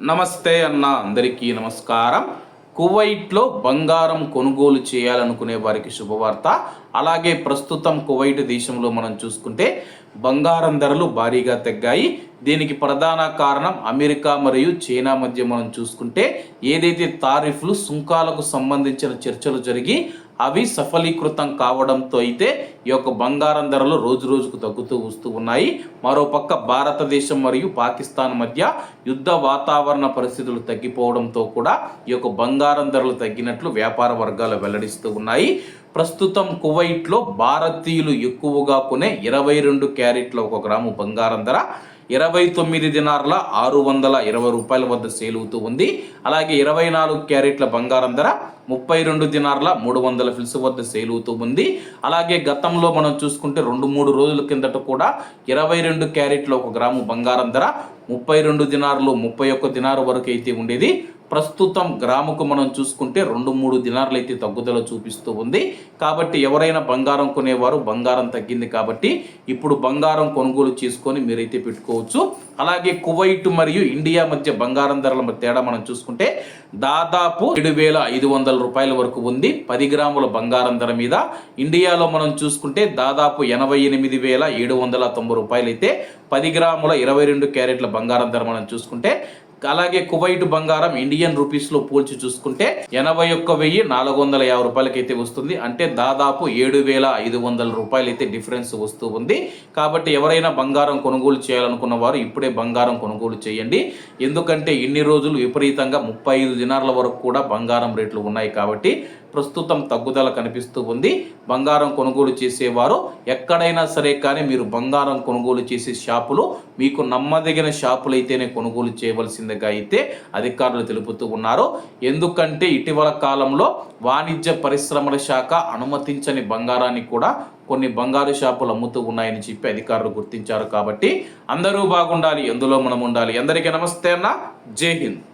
నమస్తే అన్న అందరికీ నమస్కారం. కువైట్లో బంగారం కొనుగోలు చేయాలనుకునే వారికి శుభవార్త. అలాగే ప్రస్తుతం కువైట్ దేశంలో మనం చూసుకుంటే బంగారం ధరలు భారీగా తగ్గాయి. దీనికి ప్రధాన కారణం అమెరికా మరియు చైనా మధ్య మనం చూసుకుంటే ఏదైతే తారీఫ్లు సుంకాలకు సంబంధించిన చర్చలు జరిగి అవి సఫలీకృతం కావడంతో అయితే ఈ యొక్క బంగారం ధరలు రోజు రోజుకు తగ్గుతూ వస్తూ ఉన్నాయి. మరోపక్క భారతదేశం మరియు పాకిస్తాన్ మధ్య యుద్ధ వాతావరణ పరిస్థితులు తగ్గిపోవడంతో కూడా ఈ యొక్క బంగారం ధరలు తగ్గినట్లు వ్యాపార వర్గాలు వెల్లడిస్తూ ఉన్నాయి. ప్రస్తుతం కువైట్లో భారతీయులు ఎక్కువగా కొనే ఇరవై రెండు క్యారెట్ల ఒక గ్రాము బంగారం ధర ఇరవై తొమ్మిది దినార్ల ఆరు వందల ఇరవై రూపాయల వద్ద సేల్ అవుతూ ఉంది. అలాగే ఇరవై నాలుగు క్యారెట్ల బంగారం ధర ముప్పై రెండు దినార్ల మూడు వందల ఫిల్స్ వద్ద సేల్ అవుతూ ఉంది. అలాగే గతంలో మనం చూసుకుంటే రెండు మూడు రోజుల కిందట కూడా ఇరవై రెండు క్యారెట్ల ఒక గ్రాము బంగారం ధర ముప్పై రెండు దినారులు ముప్పై ఒక్క దినారు వరకు అయితే ఉండేది. ప్రస్తుతం గ్రాముకు మనం చూసుకుంటే రెండు మూడు దినార్లు అయితే తగ్గుదల చూపిస్తూ ఉంది. కాబట్టి ఎవరైనా బంగారం కొనేవారు బంగారం తగ్గింది కాబట్టి ఇప్పుడు బంగారం కొనుగోలు చేసుకొని మీరైతే పెట్టుకోవచ్చు. అలాగే కువైట్ మరియు ఇండియా మధ్య బంగారం ధరల తేడా మనం చూసుకుంటే దాదాపు ఏడు వేల ఐదు వందల రూపాయల వరకు ఉంది. పది గ్రాముల బంగారం ధర మీద. ఇండియాలో మనం చూసుకుంటే దాదాపు ఎనభై ఎనిమిది వేల ఏడు వందల తొంభై రూపాయలు అయితే పది గ్రాముల ఇరవై రెండు క్యారెట్ల బంగారం ధర మనం చూసుకుంటే అలాగే కువైట్ బంగారం ఇండియన్ రూపీస్లో పోల్చి చూసుకుంటే ఎనభై ఒక్క వెయ్యి నాలుగు వందల యాభై రూపాయలకైతే వస్తుంది. అంటే దాదాపు ఏడు వేల ఐదు వందల రూపాయలు అయితే డిఫరెన్స్ వస్తూ ఉంది. కాబట్టి ఎవరైనా బంగారం కొనుగోలు చేయాలనుకున్న వారు ఇప్పుడే బంగారం కొనుగోలు చేయండి. ఎందుకంటే ఇన్ని రోజులు విపరీతంగా ముప్పై ఐదు దినాల వరకు కూడా బంగారం రేట్లు ఉన్నాయి కాబట్టి ప్రస్తుతం తగ్గుదల కనిపిస్తూ ఉంది. బంగారం కొనుగోలు చేసేవారు ఎక్కడైనా సరే కానీ మీరు బంగారం కొనుగోలు చేసే షాపులు మీకు నమ్మదగిన షాపులు అయితేనే కొనుగోలు చేయవలసిందిగా అయితే అధికారులు తెలుపుతూ ఉన్నారు. ఎందుకంటే ఇటీవల కాలంలో వాణిజ్య పరిశ్రమల శాఖ అనుమతించని బంగారాన్ని కూడా కొన్ని బంగారు షాపులు అమ్ముతూ ఉన్నాయని చెప్పి అధికారులు గుర్తించారు కాబట్టి అందరూ బాగుండాలి ఎందులో మనం ఉండాలి. అందరికీ నమస్తే అన్న. జై హింద్.